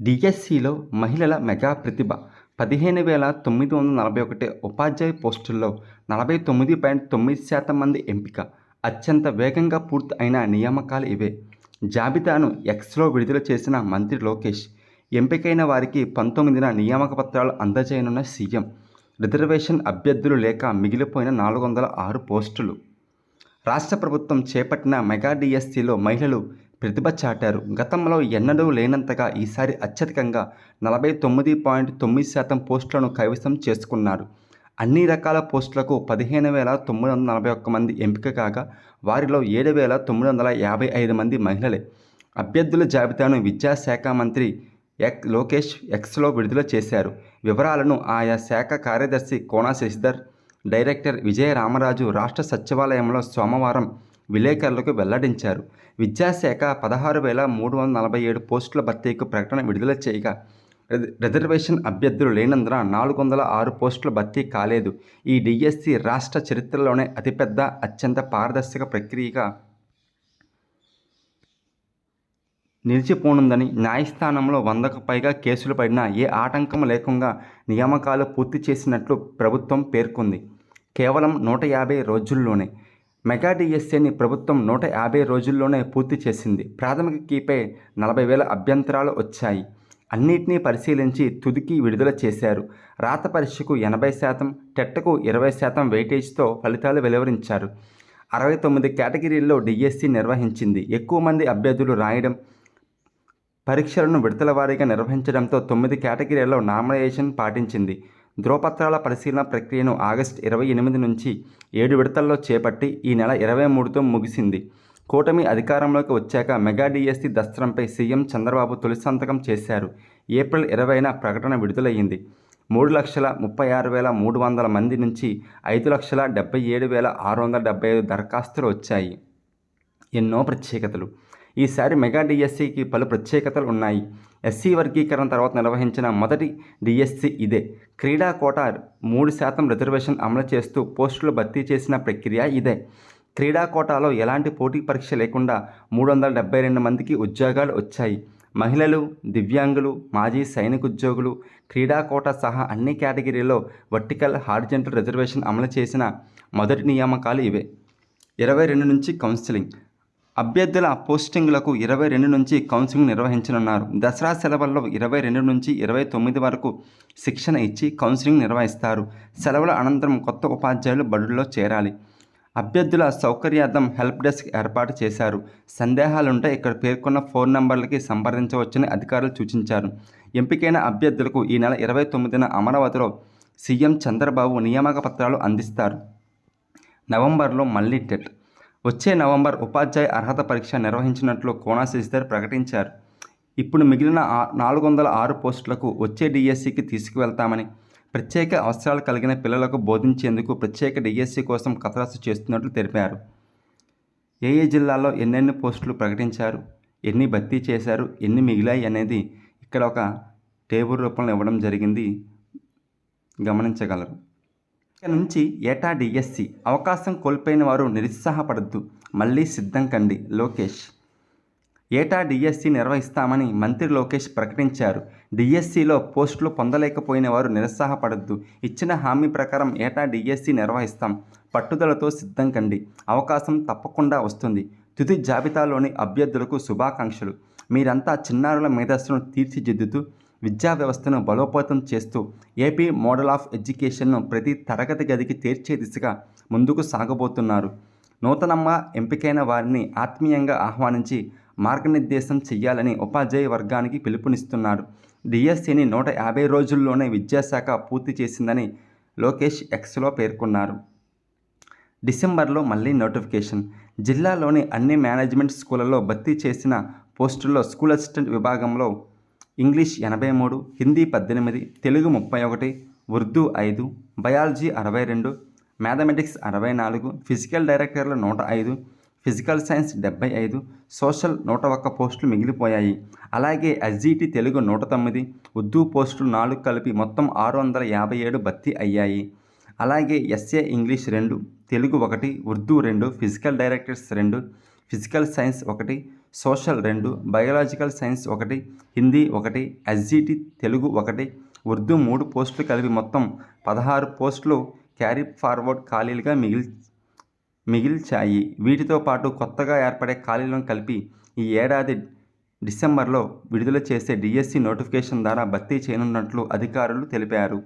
డిఎస్సిలో మహిళల మెగా ప్రతిభ. పదిహేను వేల తొమ్మిది వందల నలభై ఒకటి ఉపాధ్యాయ పోస్టుల్లో నలభై తొమ్మిది పాయింట్ తొమ్మిది శాతం మంది ఎంపిక. అత్యంత వేగంగా పూర్తి అయిన నియామకాలు ఇవే. జాబితాను ఎక్స్లో విడుదల చేసిన మంత్రి లోకేష్ ఎంపికైన వారికి పంతొమ్మిదిన నియామక పత్రాలు అందజేయనున్న సీఎం రిజర్వేషన్ అభ్యర్థులు లేక మిగిలిపోయిన నాలుగు వందల ఆరు పోస్టులు. రాష్ట్ర ప్రభుత్వం చేపట్టిన మెగా డిఎస్సిలో మహిళలు ప్రతిభ చాటారు. గతంలో ఎన్నడూ లేనంతగా ఈసారి అత్యధికంగా నలభై తొమ్మిది పాయింట్ తొమ్మిది శాతం పోస్టులను కైవసం చేసుకున్నారు. అన్ని రకాల పోస్టులకు పదిహేను వేల తొమ్మిది వందల నలభై ఒక్క మంది ఎంపిక కాగా వారిలో ఏడు వేల తొమ్మిది వందల యాభై ఐదు మంది మహిళలే. అభ్యర్థుల జాబితాను విద్యాశాఖ మంత్రి ఎక్ లోకేష్ ఎక్స్లో విడుదల చేశారు. వివరాలను ఆయా శాఖ కార్యదర్శి కోనా శశిధర్ డైరెక్టర్ విజయ రామరాజు రాష్ట్ర సచివాలయంలో సోమవారం విలేకరులకు వెల్లడించారు. విద్యాశాఖ పదహారు వేల మూడు వందల నలభై ఏడు పోస్టుల భర్తీకి ప్రకటన విడుదల చేయగా రిజర్వేషన్ అభ్యర్థులు లేనందున నాలుగు వందల ఆరు పోస్టుల భర్తీ కాలేదు. ఈ డిఎస్సి రాష్ట్ర చరిత్రలోనే అతిపెద్ద అత్యంత పారదర్శక ప్రక్రియగా నిలిచిపోనుందని న్యాయస్థానంలో వందకు పైగా కేసులు పడినా ఏ ఆటంకం లేకుండా నియామకాలు పూర్తి చేసినట్లు ప్రభుత్వం పేర్కొంది. కేవలం నూట యాభై రోజుల్లోనే మెగా డిఎస్ఏని ప్రభుత్వం నూట యాభై రోజుల్లోనే పూర్తి చేసింది. ప్రాథమిక కీపై నలభై వేల అభ్యంతరాలు వచ్చాయి. అన్నిటినీ పరిశీలించి తుదికి విడుదల చేశారు. రాత పరీక్షకు ఎనభై శాతం టెట్టకు ఇరవై శాతం వెయిటేజ్తో ఫలితాలు వెలువరించారు. అరవై తొమ్మిది కేటగిరీల్లో డిఎస్సి నిర్వహించింది. ఎక్కువ మంది అభ్యర్థులు రాయడం పరీక్షలను విడతల వారీగా నిర్వహించడంతో తొమ్మిది కేటగిరీల్లో నామినేషన్ పాటించింది. ధ్రువపత్రాల పరిశీలన ప్రక్రియను ఆగస్టు ఇరవై ఎనిమిది నుంచి ఏడు విడతల్లో చేపట్టి ఈ నెల ఇరవై మూడుతో ముగిసింది. కూటమి అధికారంలోకి వచ్చాక మెగా డిఎస్సి దస్త్రంపై సీఎం చంద్రబాబు తొలి సంతకం చేశారు. ఏప్రిల్ ఇరవైన ప్రకటన విడుదలయ్యింది. మూడు లక్షల ముప్పై ఆరు వేల మూడు వందల మంది నుంచి ఐదు లక్షల డెబ్బై ఏడు వేల ఆరు వందల డెబ్బై ఐదు దరఖాస్తులు వచ్చాయి. ఎన్నో ప్రత్యేకతలు. ఈసారి మెగా డిఎస్సికి పలు ప్రత్యేకతలు ఉన్నాయి. ఎస్సీ వర్గీకరణ తర్వాత నిర్వహించిన మొదటి డిఎస్సి ఇదే. క్రీడా కోట మూడు శాతం రిజర్వేషన్ అమలు చేస్తూ పోస్టులు భర్తీ చేసిన ప్రక్రియ ఇదే. క్రీడా కోటాలో ఎలాంటి పోటీ పరీక్ష లేకుండా మూడు వందల డెబ్బై రెండు మందికి ఉద్యోగాలు వచ్చాయి. మహిళలు దివ్యాంగులు మాజీ సైనిక ఉద్యోగులు క్రీడా కోట సహా అన్ని కేటగిరీల్లో వర్టికల్ హార్జెంటల్ రిజర్వేషన్ అమలు చేసిన మొదటి నియామకాలు ఇవే. ఇరవై రెండు నుంచి కౌన్సిలింగ్. అభ్యర్థుల పోస్టింగ్లకు ఇరవై రెండు నుంచి కౌన్సిలింగ్ నిర్వహించనున్నారు. దసరా సెలవుల్లో ఇరవై రెండు నుంచి ఇరవై తొమ్మిది వరకు శిక్షణ ఇచ్చి కౌన్సిలింగ్ నిర్వహిస్తారు. సెలవుల అనంతరం కొత్త ఉపాధ్యాయులు బడుల్లో చేరాలి. అభ్యర్థుల సౌకర్యార్థం హెల్ప్ డెస్క్ ఏర్పాటు చేశారు. సందేహాలుంటే ఇక్కడ పేర్కొన్న ఫోన్ నంబర్లకి సంప్రదించవచ్చని అధికారులు సూచించారు. ఎంపికైన అభ్యర్థులకు ఈ నెల ఇరవై తొమ్మిదిన అమరావతిలో సీఎం చంద్రబాబు నియామక పత్రాలు అందిస్తారు. నవంబర్లో మళ్ళీ టెట్ వచ్చే నవంబర్ ఉపాధ్యాయ అర్హత పరీక్ష నిర్వహించినట్లు కోనా శశిధర్ ప్రకటించారు. ఇప్పుడు మిగిలిన నాలుగు వందల ఆరు పోస్టులకు వచ్చే డిఎస్సికి తీసుకువెళ్తామని ప్రత్యేక అవసరాలు కలిగిన పిల్లలకు బోధించేందుకు ప్రత్యేక డిఎస్సి కోసం కసరత్తు చేస్తున్నట్లు తెలిపారు. ఏ ఏ జిల్లాలో ఎన్నెన్ని పోస్టులు ప్రకటించారు ఎన్ని భర్తీ చేశారు ఎన్ని మిగిలాయి అనేది ఇక్కడ ఒక టేబుల్ రూపంలో ఇవ్వడం జరిగింది. గమనించగలరు. ఇక నుంచి ఏటా డిఎస్సి అవకాశం కోల్పోయిన వారు నిరుత్సాహపడద్దు. మళ్ళీ సిద్ధం కండి లోకేష్. ఏటా డిఎస్సి నిర్వహిస్తామని మంత్రి లోకేష్ ప్రకటించారు. డిఎస్సిలో పోస్టులు పొందలేకపోయిన వారు నిరుత్సాహపడద్దు. ఇచ్చిన హామీ ప్రకారం ఏటా డిఎస్సి నిర్వహిస్తాం. పట్టుదలతో సిద్ధం కండి. అవకాశం తప్పకుండా వస్తుంది. తుది జాబితాలోని అభ్యర్థులకు శుభాకాంక్షలు. మీరంతా చిన్నారుల మేధస్సును తీర్చిదిద్దుతూ విద్యా వ్యవస్థను బలోపేతం చేస్తూ ఏపీ మోడల్ ఆఫ్ ఎడ్యుకేషన్ను ప్రతి తరగతి గదికి తీర్చే దిశగా ముందుకు సాగబోతున్నారు. నూతనంగా ఎంపికైన వారిని ఆత్మీయంగా ఆహ్వానించి మార్గనిర్దేశం చేయాలని ఉపాధ్యాయ వర్గానికి పిలుపునిస్తున్నారు డిఎస్సిని నూట యాభై రోజుల్లోనే విద్యాశాఖ పూర్తి చేసిందని లోకేష్ ఎక్స్లో పేర్కొన్నారు. డిసెంబర్లో మళ్ళీ నోటిఫికేషన్. జిల్లాలోని అన్ని మేనేజ్మెంట్ స్కూళ్ళలో భర్తీ చేసిన పోస్టుల్లో స్కూల్ అసిస్టెంట్ విభాగంలో ఇంగ్లీష్ ఎనభై మూడు హిందీ పద్దెనిమిది తెలుగు ముప్పై ఒకటి ఉర్దూ ఐదు బయాలజీ అరవై రెండు మ్యాథమెటిక్స్ అరవై నాలుగు ఫిజికల్ డైరెక్టర్లు నూట ఐదు ఫిజికల్ సైన్స్ డెబ్బై ఐదు సోషల్ నూట ఒక్క పోస్టులు మిగిలిపోయాయి. అలాగే ఎస్జీటీ తెలుగు నూట తొమ్మిది ఉర్దూ పోస్టులు నాలుగు కలిపి మొత్తం ఆరు వందల యాభై ఏడు భర్తీ అయ్యాయి. అలాగే ఎస్ఏ ఇంగ్లీష్ రెండు తెలుగు ఒకటి ఉర్దూ రెండు ఫిజికల్ డైరెక్టర్స్ రెండు ఫిజికల్ సైన్స్ ఒకటి సోషల్ రెండు బయోలాజికల్ సైన్స్ ఒకటి హిందీ ఒకటి ఎస్జిటి తెలుగు ఒకటి ఉర్దూ మూడు పోస్టులు కలిపి మొత్తం పదహారు పోస్టులు క్యారీ ఫార్వర్డ్ ఖాళీలుగా మిగిల్ మిగిల్చాయి. వీటితో పాటు కొత్తగా ఏర్పడే ఖాళీలను కలిపి ఈ ఏడాది డిసెంబర్లో విడుదల చేసే డిఎస్సి నోటిఫికేషన్ ద్వారా భర్తీ చేయనున్నట్లు అధికారులు తెలిపారు.